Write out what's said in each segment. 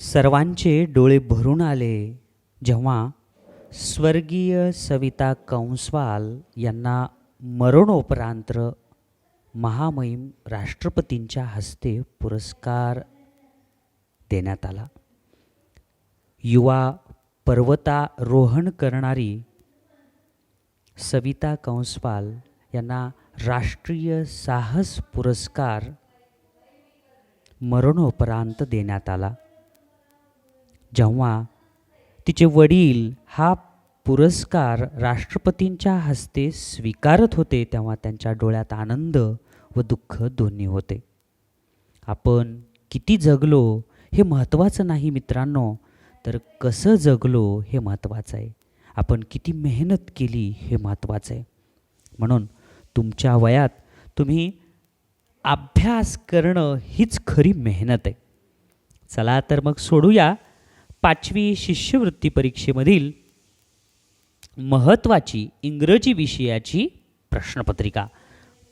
सर्वांचे डोळे भरून आले जेव्हा स्वर्गीय सविता कंसवाल यांना मरणोपरांत महामहिम राष्ट्रपतींच्या हस्ते पुरस्कार देण्यात आला. युवा पर्वतारोहण करणारी सविता कंसपाल यांना राष्ट्रीय साहस पुरस्कार मरणोपरांत देण्यात आला. जेव्हा तिचे वडील हा पुरस्कार राष्ट्रपतींच्या हस्ते स्वीकारत होते तेव्हा त्यांच्या डोळ्यात आनंद व दुःख दोन्ही होते. आपण किती जगलो हे महत्त्वाचं नाही मित्रांनो तर कसं जगलो हे महत्त्वाचं आहे. आपण किती मेहनत केली हे महत्त्वाचं आहे. म्हणून तुमच्या वयात तुम्ही अभ्यास करणं हीच खरी मेहनत आहे. चला तर मग सोडूया. पाचवी शिष्यवृत्ती परीक्षेमधील महत्त्वाची इंग्रजी विषयाची प्रश्नपत्रिका.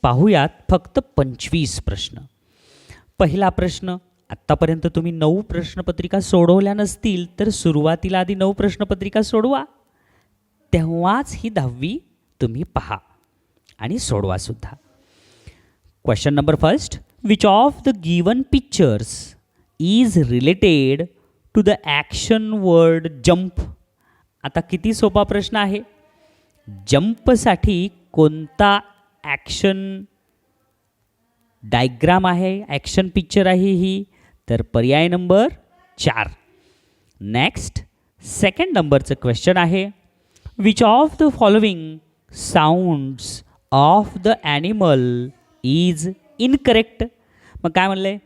पाहूयात फक्त पंचवीस प्रश्न. पहिला प्रश्न आत्तापर्यंत तुम्ही नऊ प्रश्नपत्रिका सोडवल्या नसतील तर सुरुवातीला आधी नऊ प्रश्नपत्रिका सोडवा. तेव्हाच ही दहावी तुम्ही पहा आणि सोडवा सुद्धा. Question number first which of the given pictures is related to the action word jump आता किती सोपा प्रश्न आहे? जम्पसाठी कोणता ॲक्शन डायग्राम आहे? ॲक्शन पिक्चर आहे ही. तर पर्याय नंबर चार. नेक्स्ट सेकंड नंबरचं क्वेश्चन आहे which of the following sounds of the animal is incorrect मग काय म्हणलं? आहे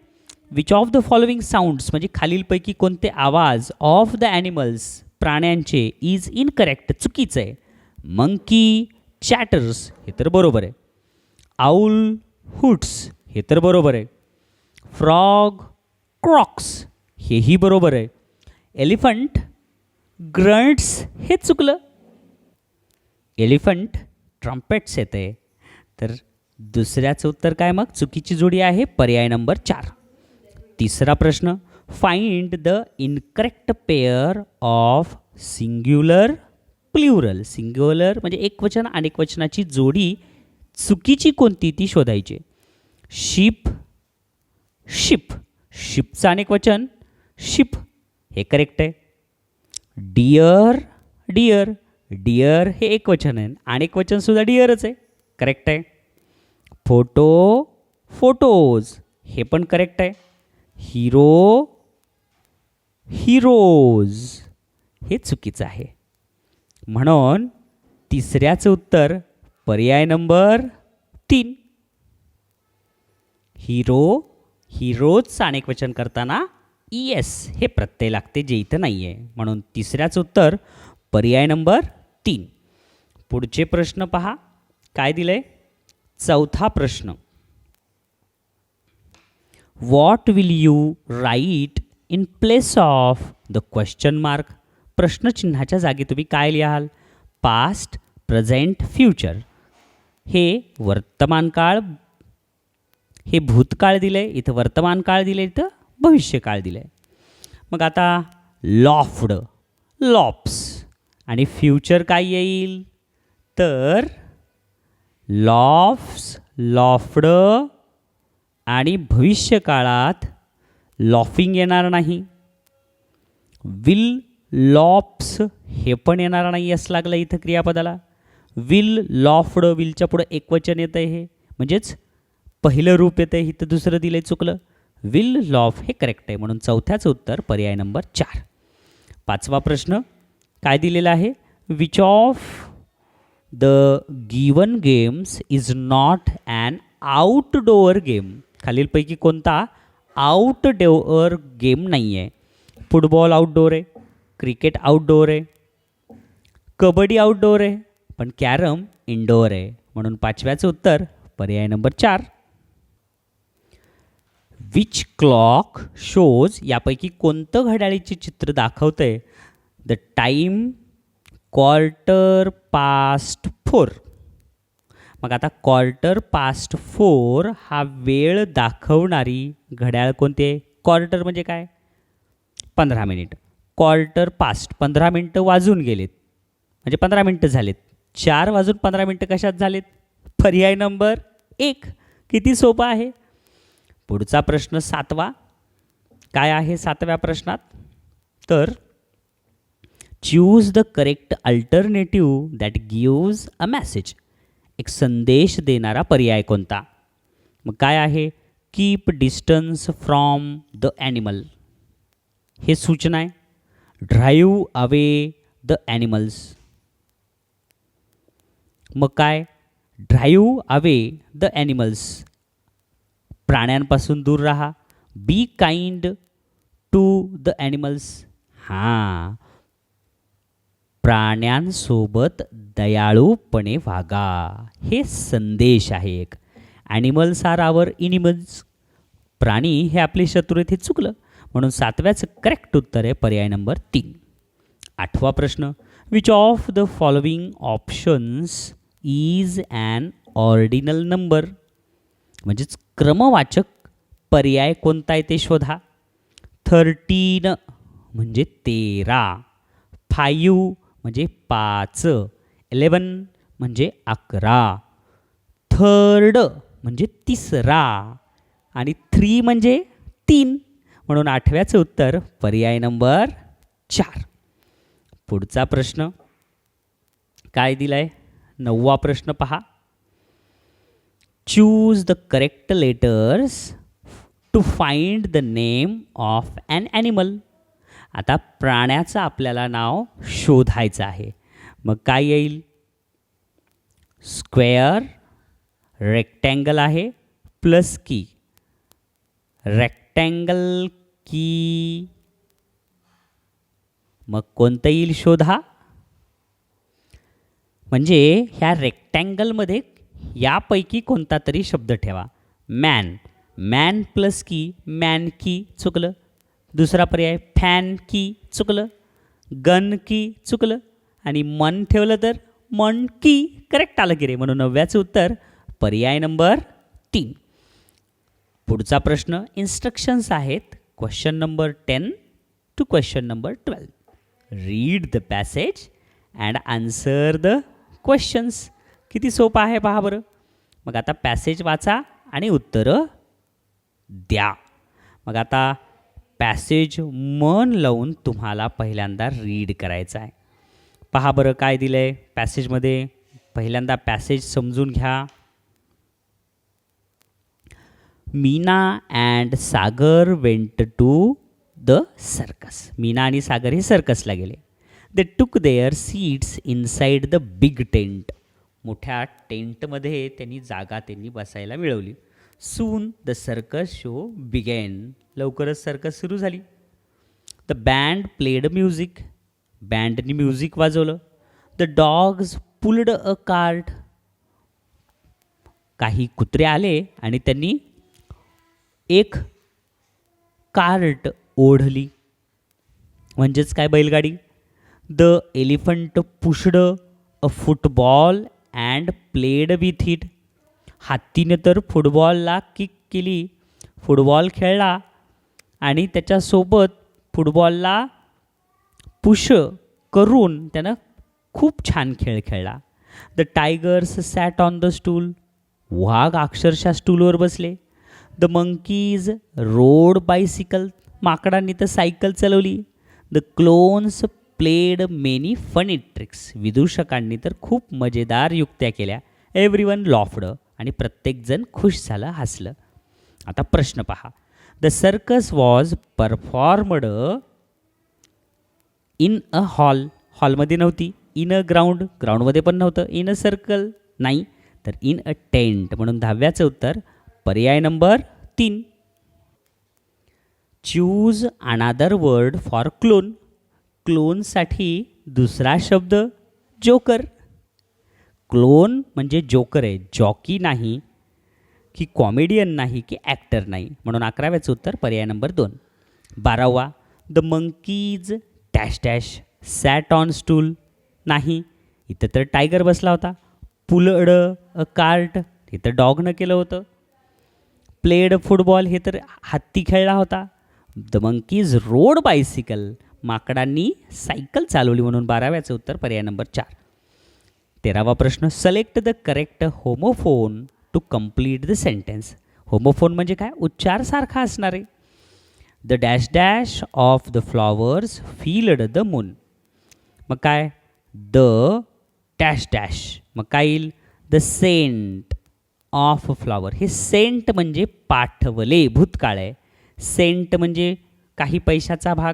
which of the following sounds म्हणजे खालीलपैकी कोणते आवाज ऑफ द ॲनिमल्स प्राण्यांचे इज इनकरेक्ट चुकीचं आहे? मंकी चॅटर्स हे तर बरोबर आहे. आऊल हुट्स हे तर बरोबर आहे. फ्रॉग क्रॉक्स हेही बरोबर आहे. एलिफंट ग्रंट्स हे चुकलं. एलिफंट ट्रम्पेट्स येते. तर दुसऱ्याचं उत्तर काय मग? चुकीची जोडी आहे पर्याय नंबर चार. तिसरा प्रश्न find the incorrect pair of singular plural singular म्हणजे एकवचन अनेकवचनाची जोडी चुकीची कोणती ती शोधायची. शिप शिप शिपचं अनेकवचन शिप हे करेक्ट आहे. डिअर डिअर डिअर हे एकवचन आहे. अनेक वचनसुद्धा डिअरच आहे. करेक्ट आहे. फोटो फोटोज हे पण करेक्ट आहे. Hero heroes. हे चुकीचं आहे. म्हणून तिसऱ्याचं उत्तर पर्याय नंबर तीन. हिरो हिरोजचं अनेकवचन करताना ई एस हे प्रत्यय लागते जे इथं नाही आहे म्हणून तिसऱ्याचं उत्तर पर्याय नंबर तीन. पुढचे प्रश्न पहा. काय दिलं आहे चौथा प्रश्न. What will you write in place of the question mark प्रश्नचिन्हाच्या जागी तुम्ही काय लिहाल? पास्ट प्रेझेंट फ्युचर हे वर्तमान काळ हे भूतकाळ दिलं आहे इथं वर्तमान काळ दिलं आहे इथं भविष्यकाळ दिलं. आहे मग आता लॉफ्ड लॉप्स आणि फ्युचर काय येईल? तर लॉफ्स लॉफ्ड आणि भविष्यकाळात लॉफिंग येणार नाही. विल लॉप्स हे पण येणार नाही असं लागलं इथं क्रियापदाला. विल लॉफ्ड विलच्या पुढं एकवचन येतं आहे हे. म्हणजेच पहिलं रूप येतं आहे इथं दुसरं दिलं आहे चुकलं. विल लॉफ हे करेक्ट आहे म्हणून चौथ्याचं उत्तर पर्याय नंबर चार. पाचवा प्रश्न काय दिलेला आहे? Which of the given games is not an outdoor game खालीलपैकी कोणता? आउटडोअर गेम नाही आहे फुटबॉल आउटडोअर आहे क्रिकेट आउटडोअर आहे कबड्डी आउटडोअर आहे पण कॅरम इनडोअर आहे. म्हणून पाचव्याचं उत्तर पर्याय नंबर चार. विच क्लॉक शोज यापैकी कोणतं घड्याळीचे चित्र दाखवतंय? The time quarter past four मग आता क्वार्टर पास्ट फोर हा वेळ दाखवणारी घड्याळ कोणती आहे? क्वार्टर म्हणजे काय? पंधरा मिनिट क्वार्टर पास्ट पंधरा मिनटं वाजून गेलेत. म्हणजे पंधरा मिनटं झालेत. चार वाजून पंधरा मिनटं कशात झालेत? पर्याय नंबर एक. किती सोपा आहे? पुढचा प्रश्न सातवा. काय आहे सातव्या प्रश्नात? तर choose the correct alternative that gives a message एक संदेश देणारा पर्याय कोणता? मग काय आहे? Keep distance from the animal हे सूचना आहे. ड्राईव्ह अवे द ॲनिमल्स मग काय? ड्राईव्ह अवे द ॲनिमल्स प्राण्यांपासून दूर राहा. Be kind to the animals हां. प्राण्यांसोबत दयाळूपणे वागा. हे संदेश आहे एक. ॲनिमल्स आर आवर इनिमल्स प्राणी हे आपले शत्रू येथे चुकलं. म्हणून सातव्याचं करेक्ट उत्तर आहे पर्याय नंबर तीन. आठवा प्रश्न. Which of the following options is an ordinal number म्हणजेच क्रमवाचक पर्याय कोणता आहे ते शोधा. थर्टीन म्हणजे तेरा. फायू म्हणजे पाच. इलेवन म्हणजे अकरा. थर्ड म्हणजे तिसरा. आणि थ्री म्हणजे तीन. म्हणून आठव्याचं उत्तर पर्याय नंबर चार. पुढचा प्रश्न. काय दिलाय? नववा प्रश्न पहा. Choose the correct letters to find the name of an animal आता प्राण्याचं आपल्याला नाव शोधायचं आहे. मग काय येईल? स्क्वेअर रेक्टँगल आहे प्लस की. रेक्टँगल की. मग कोणतं येईल शोधा? म्हणजे ह्या रेक्टँगलमध्ये यापैकी कोणता तरी शब्द ठेवा. Man. Man plus key man key. चुकलं? दुसरा पर्याय फॅन की चुकलं गन की चुकलं आणि मन ठेवलं तर मन की. करेक्ट आलं की रे. म्हणून नवव्याचं उत्तर पर्याय नंबर तीन. पुढचा प्रश्न इन्स्ट्रक्शन्स आहेत question number ten to question number twelve read the passage and answer the questions किती सोपं आहे पहा बरं. मग आता पॅसेज वाचा आणि उत्तरं द्या. मग आता पॅसेज मन लावून तुम्हाला पहिल्यांदा रीड करायचं आहे. पहा बरं काय दिलं आहे पॅसेजमध्ये पहिल्यांदा पॅसेज समजून घ्या. Meena and Sagar went to the circus Meena आणि सागर हे सर्कसला गेले. They took their seats inside the big tent मोठ्या टेंटमध्ये त्यांनी जागा त्यांनी बसायला मिळवली. Soon the circus show began लवकरच सर्कस सुरू झाली. द बँड प्लेड म्युझिक बँडनी म्युझिक वाजवलं. The dogs pulled a cart काही कुत्रे आले आणि त्यांनी एक कार्ट ओढली. म्हणजेच काय बैलगाडी? The elephant pushed a football and played with it हत्तीने तर फुटबॉलला किक केली. फुटबॉल खेळला. आणि त्याच्यासोबत फुटबॉलला पुश करून त्यानं खूप छान खेळ खेळला. The tigers sat on the stool वाघ अक्षरशः स्टूलवर बसले. द मंकीज रोड बायसिकल माकडांनी तर सायकल चालवली. The clowns played many funny tricks विदूषकांनी तर खूप मजेदार युक्त्या केल्या. एव्हरी वन लॉफ्ड आणि प्रत्येकजण खुश झालं हसलं. आता प्रश्न पहा. The circus was performed in a hall हॉलमध्ये नव्हती. इन अ ग्राउंड ग्राउंडमध्ये पण नव्हतं. इन अ सर्कल नाही. तर इन अ टेंट म्हणून दहाव्याचं उत्तर पर्याय नंबर तीन. Choose another word for clown क्लोनसाठी दुसरा शब्द जोकर क्लोन म्हणजे जोकर आहे. जॉकी नाही. की कॉमेडियन नाही की ॲक्टर नाही. म्हणून अकराव्याचं उत्तर पर्याय नंबर दोन. बारावा the monkeys dash dash sat on stool नाही इथं तर टायगर बसला होता. Pulled a cart. इथं डॉगनं केलं होतं. प्लेड फुटबॉल हे तर हत्ती खेळला होता. द मंकीज रोड बायसिकल माकडांनी सायकल चालवली म्हणून बाराव्याचं उत्तर पर्याय नंबर चार. तेरावा प्रश्न select the correct homophone to complete the sentence homophone म्हणजे काय? उच्चार सारखा असणार. आहे the dash dash of the flowers filled the moon मग काय? द डॅश डॅश मग काय येईल? द सेंट ऑफ फ्लॉवर हे सेंट म्हणजे पाठवले भूतकाळ. आहे सेंट म्हणजे काही पैशाचा भाग.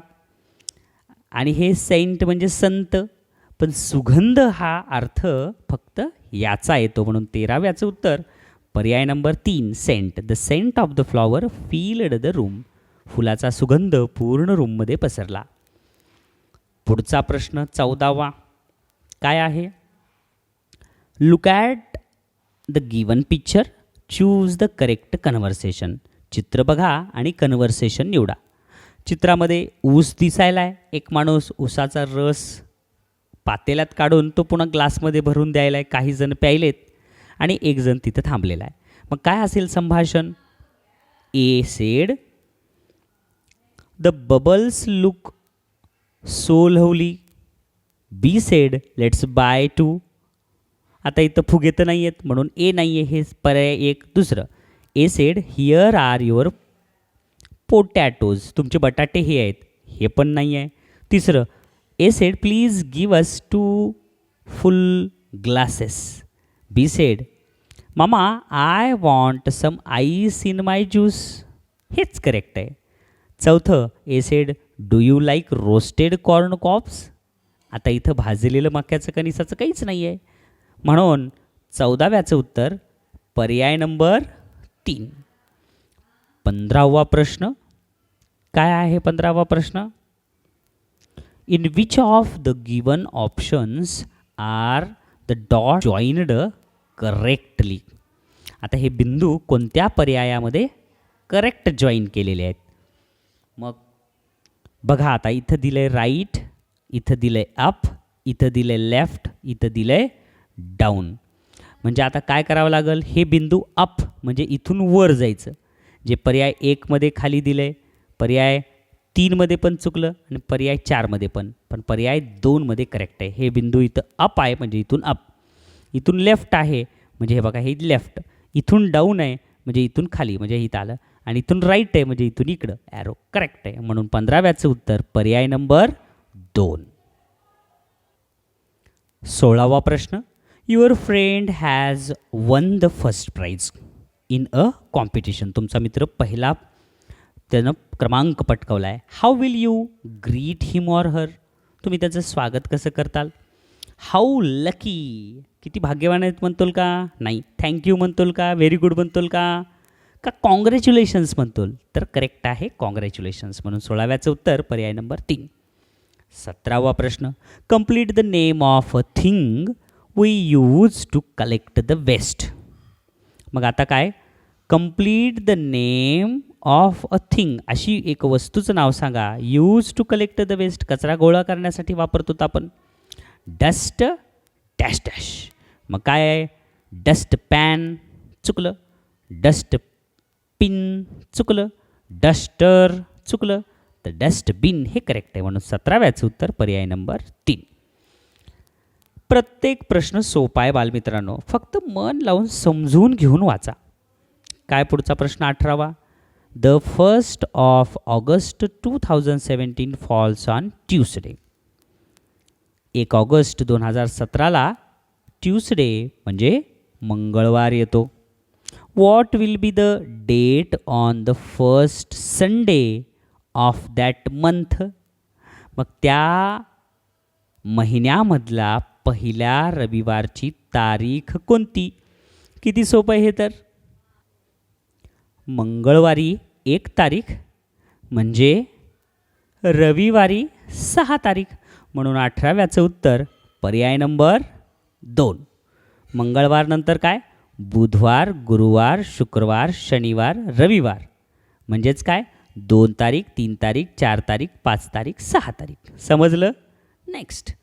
आणि हे सेंट म्हणजे संत. पण सुगंध हा अर्थ फक्त याचा येतो म्हणून तेराव्याचं उत्तर. पर्याय नंबर तीन scent the scent of the flower filled the room फुलाचा सुगंध पूर्ण रूममध्ये पसरला. पुढचा प्रश्न चौदावा. काय आहे? Look at the given picture choose the correct conversation चित्र बघा आणि कन्व्हर्सेशन निवडा. चित्रामध्ये ऊस दिसायला आहे एक माणूस ऊसाचा रस पातेल्यात काढून तो पुन्हा ग्लासमध्ये भरून द्यायला आहे काही जण प्यायलेत. आणि एक जण तिथं थांबलेला आहे. मग काय असेल संभाषण? A said the bubbles look so lovely B said let's buy two आता इथं फुगे तर नाही आहेत म्हणून ए नाही आहे हे पर्याय एक. दुसरं A said here are your potatoes तुमचे बटाटे हे आहेत हे पण नाही आहे तिसरं A said please give us two full glasses B said mama I want some ice in my juice हेच करेक्ट आहे चौथं A said do you like roasted corn cobs आता इथं भाजलेलं मक्याचं कणिसाचं काहीच नाही आहे म्हणून चौदाव्याचं उत्तर पर्याय नंबर तीन. पंधरावा प्रश्न. काय आहे पंधरावा प्रश्न? In which of the given options are the dot joined correctly आता हे बिंदू कोणत्या पर्यायामध्ये करेक्ट जॉईन केलेले आहेत? मग बघा आता इथं दिलं आहे राईट इथं दिलं आहे अप इथं दिलं आहे लेफ्ट इथं दिलं आहे डाऊन म्हणजे आता काय करावं लागेल? हे बिंदू अप म्हणजे इथून वर जायचं. जे पर्याय एकमध्ये खाली दिलं आहे पर्याय तीनमध्ये पण चुकलं आणि पर्याय चारमध्ये पण. पण पर्याय दोनमध्ये करेक्ट आहे. हे बिंदू इथं अप आहे म्हणजे इथून अप इथून लेफ्ट आहे. म्हणजे हे बघा हे लेफ्ट इथून डाऊन आहे म्हणजे इथून खाली म्हणजे इथं आलं. आणि इथून राईट आहे म्हणजे इथून इकडं. ॲरो करेक्ट आहे. म्हणून पंधराव्याचं उत्तर पर्याय नंबर दोन. सोळावा प्रश्न. Your friend has won the first prize in a competition तुमचा मित्र पहिला त्यानं क्रमांक पटकवला आहे how will you greet him or her तुम्ही त्याचं स्वागत कसं करताल? How lucky. किती भाग्यवान आहेत म्हणतोल का? नाही. थँक्यू म्हणतोल का? व्हेरी गुड म्हणतोल का? का कॉंग्रॅच्युलेशन्स म्हणतोल तर करेक्ट आहे कॉंग्रॅच्युलेशन्स म्हणून सोळाव्याचं उत्तर पर्याय नंबर तीन. सतरावा प्रश्न. Complete the name of a thing we use to collect the waste मग आता काय? Complete the name of a thing अशी एक वस्तूचं नाव सांगा. Use to collect the waste कचरा गोळा करण्यासाठी वापरतो आपण. Dust dash dash. मग काय आहे? डस्ट पॅन चुकलं डस्ट पिन चुकलं डस्टर चुकलं. तर डस्टबिन हे करेक्ट आहे. म्हणून सतराव्याचं उत्तर पर्याय नंबर तीन. प्रत्येक प्रश्न सोपा आहे बालमित्रांनो. फक्त मन लावून समजून घेऊन वाचा. काय पुढचा प्रश्न? अठरावा. The first of August two thousand seventeen falls on Tuesday एक ऑगस्ट दोन हजार सतराला ट्यूसडे म्हणजे मंगळवार येतो. What will be the date on the first Sunday of that month मग त्या महिन्यामधला पहिल्या रविवारची तारीख कोणती? किती सोपं आहे हे तर? मंगळवारी एक तारीख म्हणजे रविवारी सहा तारीख. म्हणून अठराव्याचं उत्तर पर्याय नंबर दोन. मंगळवार नंतर काय? बुधवार गुरुवार शुक्रवार शनिवार रविवार. म्हणजेच काय? दोन तारीख तीन तारीख चार तारीख पाच तारीख सहा तारीख. समजलं? Next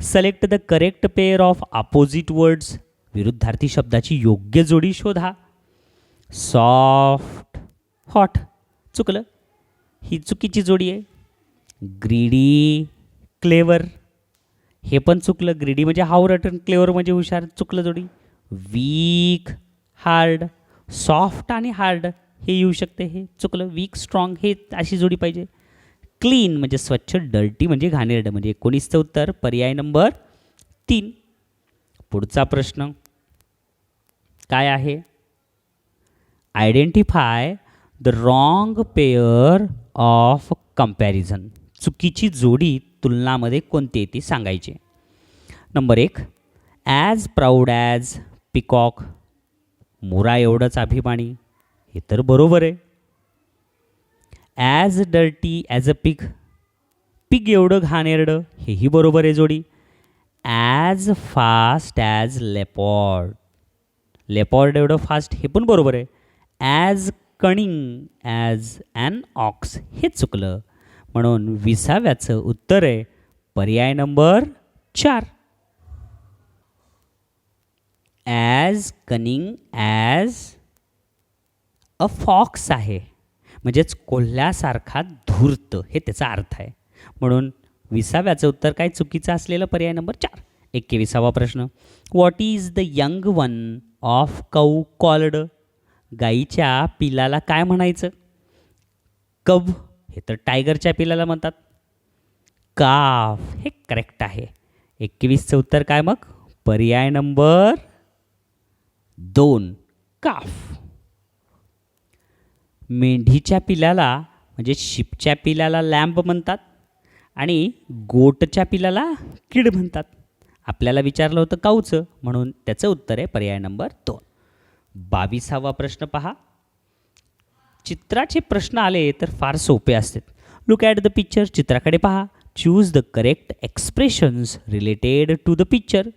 select the correct pair of opposite words विरुद्धार्थी शब्दाची योग्य जोडी शोधा. सॉफ्ट हॉट चुकलं? ही चुकीची जोडी आहे. ग्रीडी क्लेवर हे पण चुकलं ग्रीडी म्हणजे हावरटन क्लेवर म्हणजे हुशार चुकलं जोडी. वीक हार्ड सॉफ्ट आणि हार्ड हे येऊ शकते हे चुकलं. वीक स्ट्रॉंग हे अशी जोडी पाहिजे. क्लीन म्हणजे स्वच्छ डर्टी म्हणजे घाणेरडं. म्हणजे एकोणीसचं उत्तर पर्याय नंबर तीन. पुढचा प्रश्न. काय आहे? Identify the wrong pair of comparison चुकीची जोडी तुलनामध्ये कोणती आहे ती नंबर एक ॲज प्राऊड ॲज पिकॉक मुरा एवढंच अभिमानी हे तर बरोबर आहे. As dirty as a pig pig एवढं घाणेरडं हेही बरोबर आहे जोडी. As fast as leopard leopard एवढं फास्ट हे पण बरोबर आहे. As cunning as an ox हे चुकलं. म्हणून विसाव्याचं उत्तर आहे पर्याय नंबर चार. As cunning as a fox आहे. म्हणजेच कोल्ह्यासारखा धूर्त हे त्याचा अर्थ आहे. म्हणून विसाव्याचं उत्तर काय चुकीचं असलेलं? पर्याय नंबर चार. एकविसावा प्रश्न. What is the young one of cow called गाईच्या पिलाला काय म्हणायचं? कब हे तर टायगरच्या पिलाला म्हणतात. काफ हे करेक्ट आहे. एकवीसचं उत्तर काय मग? पर्याय नंबर दोन काफ. मेंढीच्या पिलाला म्हणजे शिपच्या पिलाला लॅम्प म्हणतात आणि गोटच्या पिलाला किड म्हणतात. आपल्याला विचारलं होतं काऊचं? म्हणून त्याचं उत्तर आहे पर्याय नंबर दोन. बावीसावा प्रश्न पहा. चित्राचे प्रश्न आले तर फार सोपे असतात. लुक ॲट द पिक्चर चित्राकडे पहा. Choose the correct expressions related to the picture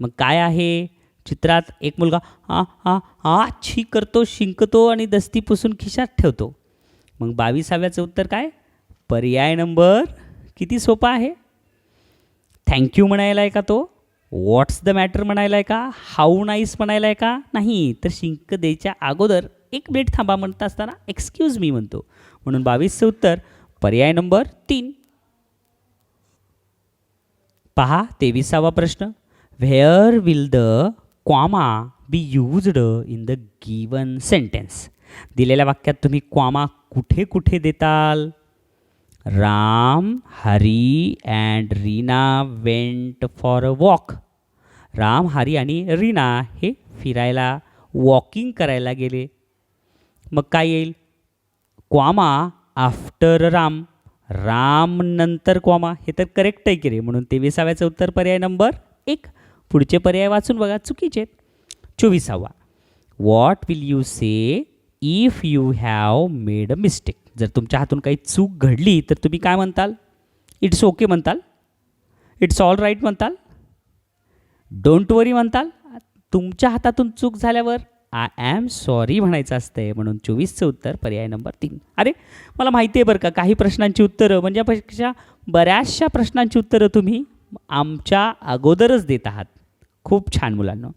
मग काय आहे? चित्रात एक मुलगा आ आ हा छी करतो शिंकतो आणि दस्ती पुसून खिशात ठेवतो. मग बावीसाव्याचं उत्तर काय? पर्याय नंबर किती सोपा आहे? थँक्यू म्हणायला आहे का तो? व्हॉट्स द मॅटर म्हणायला आहे का? हाऊ नाईस म्हणायला आहे का? नाही तर शिंक द्यायच्या अगोदर एक मिनिट थांबा म्हणत असताना एक्सक्यूज मी म्हणतो. म्हणून बावीसचं उत्तर पर्याय नंबर तीन. पहा तेविसावा प्रश्न. Where will the comma be used in the given sentence दिलेल्या वाक्यात तुम्ही क्वामा कुठे कुठे देताल? Ram Hari and Reena went for a walk Ram Hari आणि रीना हे फिरायला वॉकिंग करायला गेले. मग काय येईल? Comma after Ram. राम नंतर क्वामा. हे तर करेक्ट आहे की रे म्हणून तेविसाव्याचं उत्तर पर्याय नंबर एक. पुढचे पर्याय वाचून बघा चुकीचे आहेत. चोवीसावा. What will you say if you have made a mistake जर तुमच्या हातून काही चूक घडली तर तुम्ही काय म्हणताल? इट्स ओके म्हणताल. इट्स ऑल राईट म्हणताल. डोंट वरी म्हणताल. तुमच्या हातातून चूक झाल्यावर आय ॲम सॉरी म्हणायचं असतंय. म्हणून चोवीसचं उत्तर पर्याय नंबर तीन. अरे मला माहिती आहे बरं का काही प्रश्नांची उत्तरं म्हणजेपेक्षा बऱ्याचशा प्रश्नांची उत्तरं तुम्ही आमच्या अगोदरच देत आहात. खूप छान मुलांना.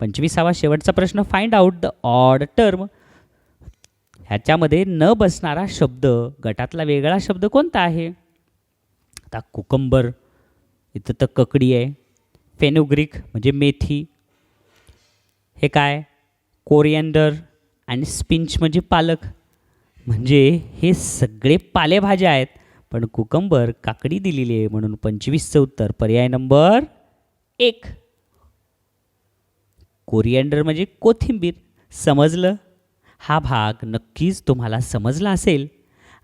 पंचवीसावा शेवटचा प्रश्न find out the odd term ह्याच्यामध्ये न बसणारा शब्द गटातला वेगळा शब्द कोणता आहे? आता कुकंबर इथं तर ककडी आहे. फेनोग्रिक म्हणजे मेथी. हे काय? कोरिअंडर आणि स्पिंच म्हणजे पालक. म्हणजे हे सगळे पालेभाज्या आहेत पण कुकंबर काकडी दिलेली आहे म्हणून पंचवीसचं उत्तर. पर्याय नंबर एक. कोरिअंडर म्हणजे कोथिंबीर. समजलं? हा भाग नक्कीच तुम्हाला समजला असेल.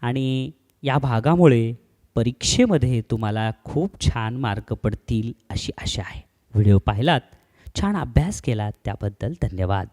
आणि या भागामुळे परीक्षेमध्ये तुम्हाला खूप छान मार्क पडतील अशी आशा आहे. व्हिडिओ पाहिलात छान अभ्यास केलात त्याबद्दल धन्यवाद.